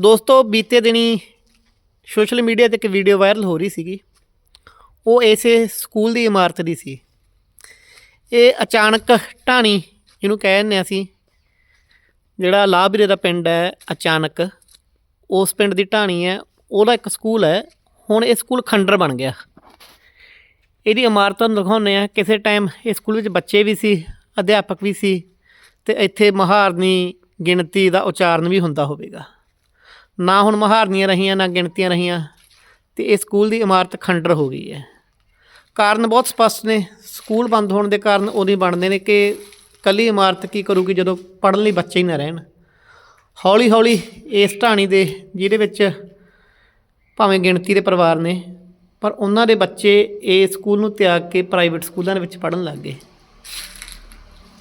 ਦੋਸਤੋ, ਬੀਤੇ ਦਿਨੀ ਸੋਸ਼ਲ ਮੀਡੀਆ ਤੇ ਇੱਕ ਵੀਡੀਓ ਵਾਇਰਲ ਹੋ ਰਹੀ ਸੀਗੀ। ਉਹ ਇਸੇ ਸਕੂਲ ਦੀ ਇਮਾਰਤ ਦੀ ਸੀ। ਇਹ ਅਚਾਨਕ ਢਾਣੀ ਜਿਹਨੂੰ ਕਹਿ ਦਿੰਦੇ ਹਾਂ ਅਸੀਂ, ਜਿਹੜਾ ਲਾਭਰੇ ਦਾ ਪਿੰਡ ਹੈ, ਅਚਾਨਕ ਉਸ ਪਿੰਡ ਦੀ ਢਾਣੀ ਹੈ। ਉਹਦਾ ਇੱਕ ਸਕੂਲ ਹੈ। ਹੁਣ ਇਹ ਸਕੂਲ ਖੰਡਰ ਬਣ ਗਿਆ। ਇਹਦੀ ਇਮਾਰਤ ਨੂੰ ਦਿਖਾਉਂਦੇ ਆ ਕਿਸੇ ਟਾਈਮ ਇਹ ਸਕੂਲ ਵਿੱਚ ਬੱਚੇ ਵੀ ਸੀ, ਅਧਿਆਪਕ ਵੀ ਸੀ ਤੇ ਇੱਥੇ ਮਹਾਰਨੀ ਗਿਣਤੀ ਦਾ ਉਚਾਰਨ ਵੀ ਹੁੰਦਾ ਹੋਵੇਗਾ। ਨਾ ਹੁਣ ਮਹਾਰਨੀਆਂ ਰਹੀਆਂ, ਨਾ ਗਿਣਤੀਆਂ ਰਹੀਆਂ, ਤੇ ਇਹ ਸਕੂਲ ਦੀ ਇਮਾਰਤ ਖੰਡਰ ਹੋ ਗਈ ਹੈ। ਕਾਰਨ ਬਹੁਤ ਸਪਸ਼ਟ ਨੇ। ਸਕੂਲ ਬੰਦ ਹੋਣ ਦੇ ਕਾਰਨ ਉਹਦੀ ਬਣਦੇ ਨੇ ਕਿ ਕੱਲੀ ਇਮਾਰਤ ਕੀ ਕਰੂਗੀ ਜਦੋਂ ਪੜ੍ਹਨ ਲਈ ਬੱਚੇ ਹੀ ਨਾ ਰਹਿਣ। ਹੌਲੀ ਹੌਲੀ ਇਸ ਢਾਣੀ ਦੇ, ਜਿਹਦੇ ਵਿੱਚ ਭਾਵੇਂ ਗਿਣਤੀ ਦੇ ਪਰਿਵਾਰ ਨੇ, ਪਰ ਉਹਨਾਂ ਦੇ ਬੱਚੇ ਇਹ ਸਕੂਲ ਨੂੰ ਤਿਆਗ ਕੇ ਪ੍ਰਾਈਵੇਟ ਸਕੂਲਾਂ ਦੇ ਵਿੱਚ ਪੜ੍ਹਨ ਲੱਗ ਗਏ।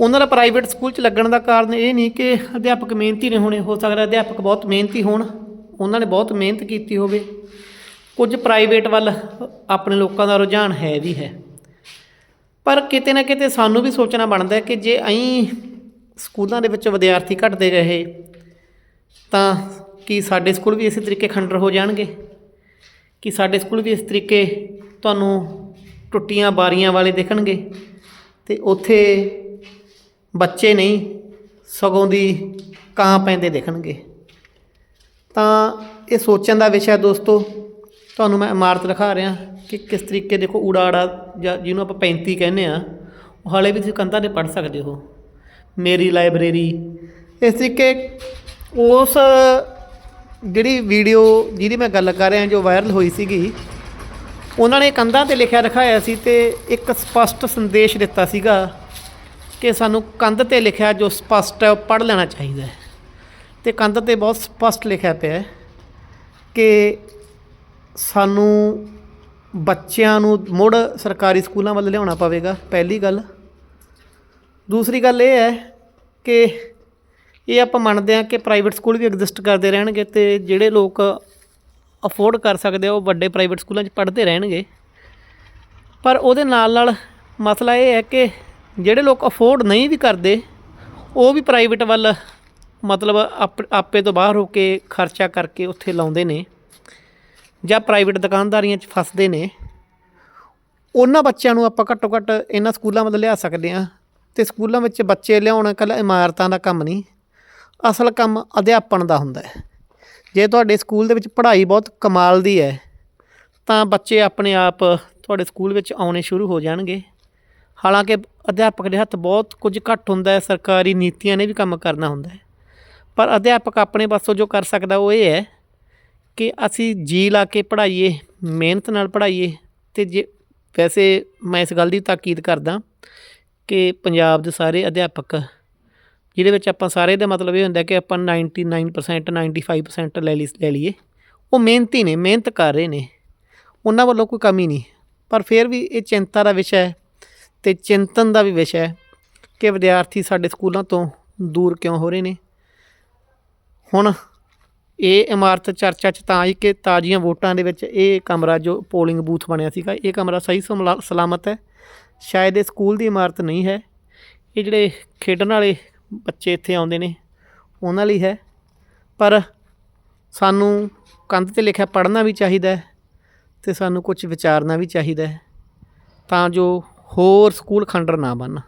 ਉਹਨਾਂ ਦਾ ਪ੍ਰਾਈਵੇਟ ਸਕੂਲ 'ਚ ਲੱਗਣ ਦਾ ਕਾਰਨ ਇਹ ਨਹੀਂ ਕਿ ਅਧਿਆਪਕ ਮਿਹਨਤੀ ਨਹੀਂ ਹੋਣੇ, ਹੋ ਸਕਦਾ ਅਧਿਆਪਕ ਬਹੁਤ ਮਿਹਨਤੀ ਹੋਣ। ਉਹਨਾਂ ਨੇ ਬਹੁਤ ਮਿਹਨਤ ਕੀਤੀ ਹੋਵੇ। ਕੁਝ ਪ੍ਰਾਈਵੇਟ ਵੱਲ ਆਪਣੇ ਲੋਕਾਂ ਦਾ ਰੁਝਾਨ ਹੈ ਵੀ ਹੈ। ਪਰ ਕਿਤੇ ਨਾ ਕਿਤੇ ਸਾਨੂੰ ਵੀ ਸੋਚਣਾ ਬਣਦਾ ਹੈ ਕਿ ਜੇ ਅਸੀਂ ਸਕੂਲਾਂ ਦੇ ਵਿੱਚ ਵਿਦਿਆਰਥੀ ਘਟਦੇ ਰਹੇ, ਤਾਂ ਕੀ ਸਾਡੇ ਸਕੂਲ ਵੀ ਇਸੇ ਤਰੀਕੇ ਖੰਡਰ ਹੋ ਜਾਣਗੇ? ਕਿ ਸਾਡੇ ਸਕੂਲ ਵੀ ਇਸ ਤਰੀਕੇ ਤੁਹਾਨੂੰ ਟੁੱਟੀਆਂ ਬਾਰੀਆਂ ਵਾਲੇ ਦੇਖਣਗੇ? ਤੇ ਉੱਥੇ ਬੱਚੇ ਨਹੀਂ, ਸਗੋਂ ਦੀ ਕਾਂ ਪੈਂਦੇ ਦੇਖਣਗੇ। ਤਾਂ ਇਹ ਸੋਚਣ ਦਾ ਵਿਸ਼ਾ ਦੋਸਤੋ, ਤੁਹਾਨੂੰ ਮੈਂ ਇਮਾਰਤ ਦਿਖਾ ਰਿਹਾ ਕਿ ਕਿਸ ਤਰੀਕੇ ਦੇਖੋ ਊੜਾ ਜਾਂ ਜਿਹਨੂੰ ਆਪਾਂ 35 ਕਹਿੰਦੇ ਆ ਉਹ ਹਾਲੇ ਵੀ ਤੁਸੀਂ ਕੰਧਾਂ ਤੇ ਪੜ੍ਹ ਸਕਦੇ ਹੋ। ਮੇਰੀ ਲਾਇਬ੍ਰੇਰੀ। ਇਸ ਤਰੀਕੇ ਉਸ ਜਿਹੜੀ ਵੀਡੀਓ ਜਿਹਦੀ ਮੈਂ ਗੱਲ ਕਰ ਰਿਹਾ ਜੋ ਵਾਇਰਲ ਹੋਈ ਸੀਗੀ, ਉਹਨਾਂ ਨੇ ਕੰਧਾਂ ਤੇ ਲਿਖਿਆ ਦਿਖਾਇਆ ਸੀ ਤੇ ਇੱਕ ਸਪਸ਼ਟ ਸੰਦੇਸ਼ ਦਿੱਤਾ ਸੀਗਾ ਕਿ ਸਾਨੂੰ ਕੰਧ ਤੇ ਲਿਖਿਆ ਜੋ ਸਪਸ਼ਟ ਹੈ ਉਹ ਪੜ੍ਹ ਲੈਣਾ ਚਾਹੀਦਾ ਹੈ। ਤੇ ਕੰਧ ਤੇ ਬਹੁਤ ਸਪਸ਼ਟ ਲਿਖਿਆ ਪਿਆ ਹੈ ਕਿ ਸਾਨੂੰ ਬੱਚਿਆਂ ਨੂੰ ਮੁੜ ਸਰਕਾਰੀ ਸਕੂਲਾਂ ਵੱਲ ਲਿਆਉਣਾ ਪਵੇਗਾ, ਪਹਿਲੀ ਗੱਲ। ਦੂਸਰੀ ਗੱਲ ਇਹ ਹੈ ਕਿ ਇਹ ਆਪਾਂ ਮੰਨਦੇ ਹਾਂ ਕਿ ਪ੍ਰਾਈਵੇਟ ਸਕੂਲ ਵੀ ਐਗਜ਼ਿਸਟ ਕਰਦੇ ਰਹਿਣਗੇ ਤੇ ਜਿਹੜੇ ਲੋਕ ਅਫੋਰਡ ਕਰ ਸਕਦੇ ਆ, ਉਹ ਵੱਡੇ ਪ੍ਰਾਈਵੇਟ ਸਕੂਲਾਂ 'ਚ ਪੜ੍ਹਦੇ ਰਹਿਣਗੇ। ਪਰ ਉਹਦੇ ਨਾਲ ਨਾਲ ਮਸਲਾ ਇਹ ਹੈ ਕਿ ਜਿਹੜੇ ਲੋਕ ਅਫੋਰਡ ਨਹੀਂ ਵੀ ਕਰਦੇ, ਉਹ ਵੀ ਪ੍ਰਾਈਵੇਟ ਵੱਲ ਮਤਲਬ ਆਪ- ਆਪੇ ਤੋਂ ਬਾਹਰ ਹੋ ਕੇ ਖਰਚਾ ਕਰਕੇ ਉੱਥੇ ਲਾਉਂਦੇ ਨੇ ਜਾਂ ਪ੍ਰਾਈਵੇਟ ਦੁਕਾਨਦਾਰੀਆਂ 'ਚ ਫਸਦੇ ਨੇ। ਉਹਨਾਂ ਬੱਚਿਆਂ ਨੂੰ ਆਪਾਂ ਘੱਟੋ ਘੱਟ ਇਹਨਾਂ ਸਕੂਲਾਂ ਵੱਲ ਲਿਆ ਸਕਦੇ ਹਾਂ। ਤੇ ਸਕੂਲਾਂ ਵਿੱਚ ਬੱਚੇ ਲਿਆਉਣਾ ਇਕੱਲਾ ਇਮਾਰਤਾਂ ਦਾ ਕੰਮ ਨਹੀਂ। ਅਸਲ ਕੰਮ ਅਧਿਆਪਨ ਦਾ ਹੁੰਦਾ ਹੈ। ਜੇ ਤੁਹਾਡੇ ਸਕੂਲ ਦੇ ਵਿੱਚ ਪੜ੍ਹਾਈ ਬਹੁਤ ਕਮਾਲ ਦੀ ਹੈ, ਤਾਂ ਬੱਚੇ ਆਪਣੇ ਆਪ ਤੁਹਾਡੇ ਸਕੂਲ ਵਿੱਚ ਆਉਣੇ ਸ਼ੁਰੂ ਹੋ ਜਾਣਗੇ। ਹਾਲਾਂਕਿ ਅਧਿਆਪਕ ਦੇ ਹੱਥ ਬਹੁਤ ਕੁਝ ਘੱਟ ਹੁੰਦਾ ਹੈ, ਸਰਕਾਰੀ ਨੀਤੀਆਂ ਨੇ ਵੀ ਕੰਮ ਕਰਨਾ ਹੁੰਦਾ ਹੈ। ਪਰ ਅਧਿਆਪਕ ਆਪਣੇ ਪਾਸੋਂ ਜੋ ਕਰ ਸਕਦਾ ਉਹ ਇਹ ਹੈ ਕਿ ਅਸੀਂ ਜੀ ਲਾ ਕੇ ਪੜ੍ਹਾਈਏ, ਮਿਹਨਤ ਨਾਲ ਪੜ੍ਹਾਈਏ ਤੇ ਜੇ ਵੈਸੇ ਮੈਂ ਇਸ ਗੱਲ ਦੀ ਤਾਕੀਦ ਕਰਦਾ ਕਿ ਪੰਜਾਬ ਦੇ ਸਾਰੇ ਅਧਿਆਪਕ, ਜਿਹਦੇ ਵਿੱਚ ਆਪਾਂ ਸਾਰੇ ਦਾ ਮਤਲਬ ਇਹ ਹੁੰਦਾ ਕਿ ਆਪਾਂ 99% 95% ਲੈ ਲਈ, ਲੈ ਲਈਏ, ਉਹ ਮਿਹਨਤੀ ਨੇ, ਮਿਹਨਤ ਕਰ ਰਹੇ ਨੇ, ਉਹਨਾਂ ਵੱਲੋਂ ਕੋਈ ਕਮੀ ਨਹੀਂ। ਪਰ ਫਿਰ ਵੀ ਇਹ ਚਿੰਤਾ ਦਾ ਵਿਸ਼ਾ ਹੈ ਤੇ ਚਿੰਤਨ ਦਾ ਵੀ ਵਿਸ਼ਾ ਹੈ ਕਿ ਵਿਦਿਆਰਥੀ ਸਾਡੇ ਸਕੂਲਾਂ ਤੋਂ ਦੂਰ ਕਿਉਂ ਹੋ ਰਹੇ ਨੇ ਹੁਣ ਇਹ ਇਮਾਰਤ ਚਰਚਾ 'ਚ ਤਾਂ ਆਈ ਕਿ ਤਾਜ਼ੀਆਂ ਵੋਟਾਂ ਦੇ ਵਿੱਚ ਇਹ ਕਮਰਾ ਜੋ ਪੋਲਿੰਗ ਬੂਥ ਬਣਿਆ ਸੀਗਾ, ਇਹ ਕਮਰਾ ਸਹੀ ਸਮਲਾ- ਸਲਾਮਤ ਹੈ। ਸ਼ਾਇਦ ਇਹ ਸਕੂਲ ਦੀ ਇਮਾਰਤ ਨਹੀਂ ਹੈ। ਇਹ ਜਿਹੜੇ ਖੇਡਣ ਵਾਲੇ ਬੱਚੇ ਇੱਥੇ ਆਉਂਦੇ ਨੇ, ਉਹਨਾਂ ਲਈ ਹੈ। ਪਰ ਸਾਨੂੰ ਕੰਧ ਤੇ ਲਿਖਿਆ ਪੜ੍ਹਨਾ ਵੀ ਚਾਹੀਦਾ ਹੈ ਤੇ ਸਾਨੂੰ ਕੁਝ ਵਿਚਾਰਨਾ ਵੀ ਚਾਹੀਦਾ ਹੈ ਤਾਂ ਜੋ ਹੋਰ ਸਕੂਲ ਖੰਡਰ ਨਾ ਬਣਨ।